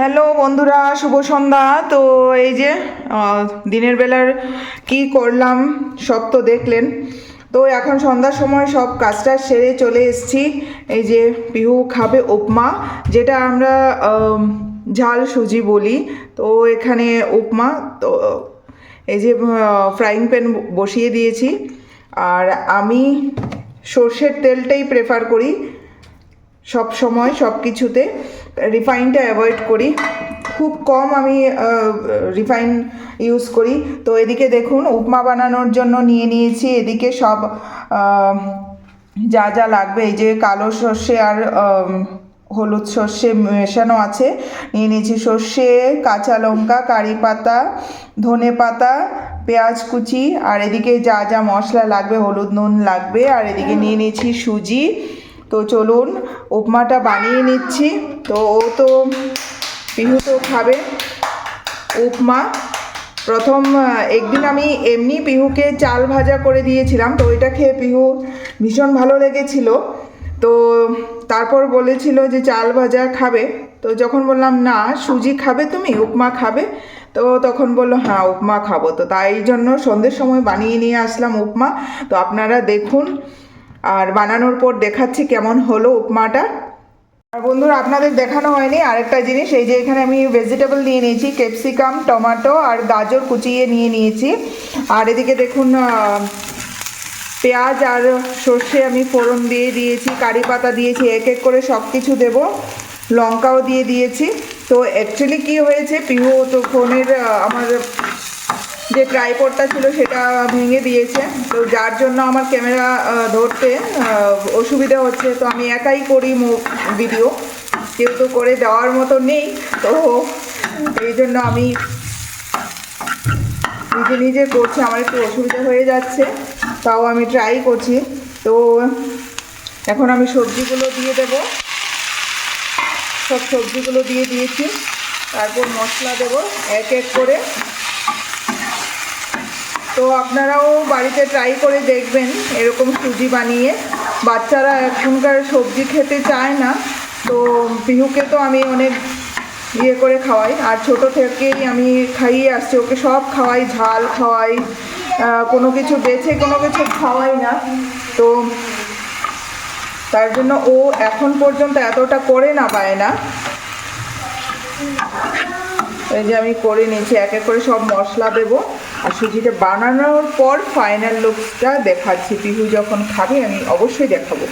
Hello বন্ধুরা, শুভ সন্ধ্যা। তো এই যে দিনের বেলার কি করলাম সব তো দেখলেন। তো এখন সন্ধ্যার সময় সব কাজটা সেরে চলে এসেছি। এই যে পিহু খাবে উপমা, যেটা আমরা ঝাল সুজি বলি। তো এখানে উপমা, তো এই যে ফ্রাইং প্যান বসিয়ে দিয়েছি। আর আমি সর্ষের তেলটাই প্রেফার করি। সব সময় সব কিছুতে রিফাইনটা অ্যাভয়েড করি। খুব কম আমি রিফাইন ইউজ করি। তো এদিকে দেখুন, উপমা বানানোর জন্য নিয়ে নিয়েছি। এদিকে সব যা যা লাগবে, এই যে কালো সর্ষে আর হলুদ সর্ষে মেশানো আছে। নিয়ে নিয়েছি সর্ষে, কাঁচা লঙ্কা, কারি পাতা, ধনে পাতা, পেঁয়াজ কুচি, আর এদিকে যা যা মশলা লাগবে, হলুদ নুন লাগবে। আর এদিকে নিয়ে নিয়েছি সুজি। তো চলুন উপমাটা বানিয়ে নিচ্ছি। তো ও তো পিহু তো খাবে উপমা। প্রথম একদিন আমি এমনি পিহুকে চাল ভাজা করে দিয়েছিলাম। তো ওইটা খেয়ে পিহু ভীষণ ভালো লেগেছিল। তো তারপর বলেছিল যে চাল ভাজা খাবে। তো যখন বললাম, না, সুজি খাবে তুমি, উপমা খাবে। তো তখন বলল হ্যাঁ উপমা খাব। তো তাই জন্য সন্ধ্যের সময় বানিয়ে নিয়ে আসলাম উপমা। তো আপনারা দেখুন আর বানানোর পর দেখাচ্ছি কেমন হলো উপমাটা। আর বন্ধুরা, আপনাদের দেখানো হয়নি, আরেকটা জিনিস, এই যে এখানে আমি ভেজিটেবল নিয়ে নিয়েছি ক্যাপসিকাম টমেটো আর গাজর কুচিয়ে নিয়ে নিয়েছি। আর এদিকে দেখুন পেঁয়াজ আর সর্ষে আমি ফোড়ন দিয়ে দিয়েছি, কারি পাতা দিয়েছি, এক এক করে সব কিছু দেবো। লঙ্কাও দিয়ে দিয়েছি। তো অ্যাকচুয়ালি কি হয়েছে, পিহু তো ফোনের আমার যে ট্রাইপডটা ছিল সেটা ভেঙে দিয়েছে। তো যার জন্য আমার ক্যামেরা ধরতে অসুবিধা হচ্ছে। তো আমি একাই করি ভিডিও কেউ তো করে দেওয়ার মতো নেই। তো এই জন্য আমি নিজে নিজে করছি। আমার একটু অসুবিধা হয়ে যাচ্ছে। তাও আমি ট্রাই করছি। তো এখন আমি সবজিগুলো দিয়ে দেব। সব সবজিগুলো দিয়ে দিয়েছি। তারপর মশলা দেব। এক এক করে। তো আপনারাও বাড়িতে ট্রাই করে দেখবেন, এরকম সুজি বানিয়ে। বাচ্চারা এখনকার সবজি খেতে চায় না, তো পিহুকে তো আমি অনেক ইয়ে করে খাওয়াই। আর ছোট থেকেই আমি খাইয়ে আসছি, ওকে সব খাওয়াই, ঝাল খাওয়াই কোনো কিছু বেছে, কোনো কিছু খাওয়াই না। তো তার জন্য ও এখন পর্যন্ত এতটা করে না পায় না। এই যে আমি করে নিয়েছি, এক এক করে সব মশলা দেবো। আর সুজিটা বানানোর পর ফাইনাল লুকসটা দেখাচ্ছি। পিহু যখন খাবে, আমি অবশ্যই দেখাবো।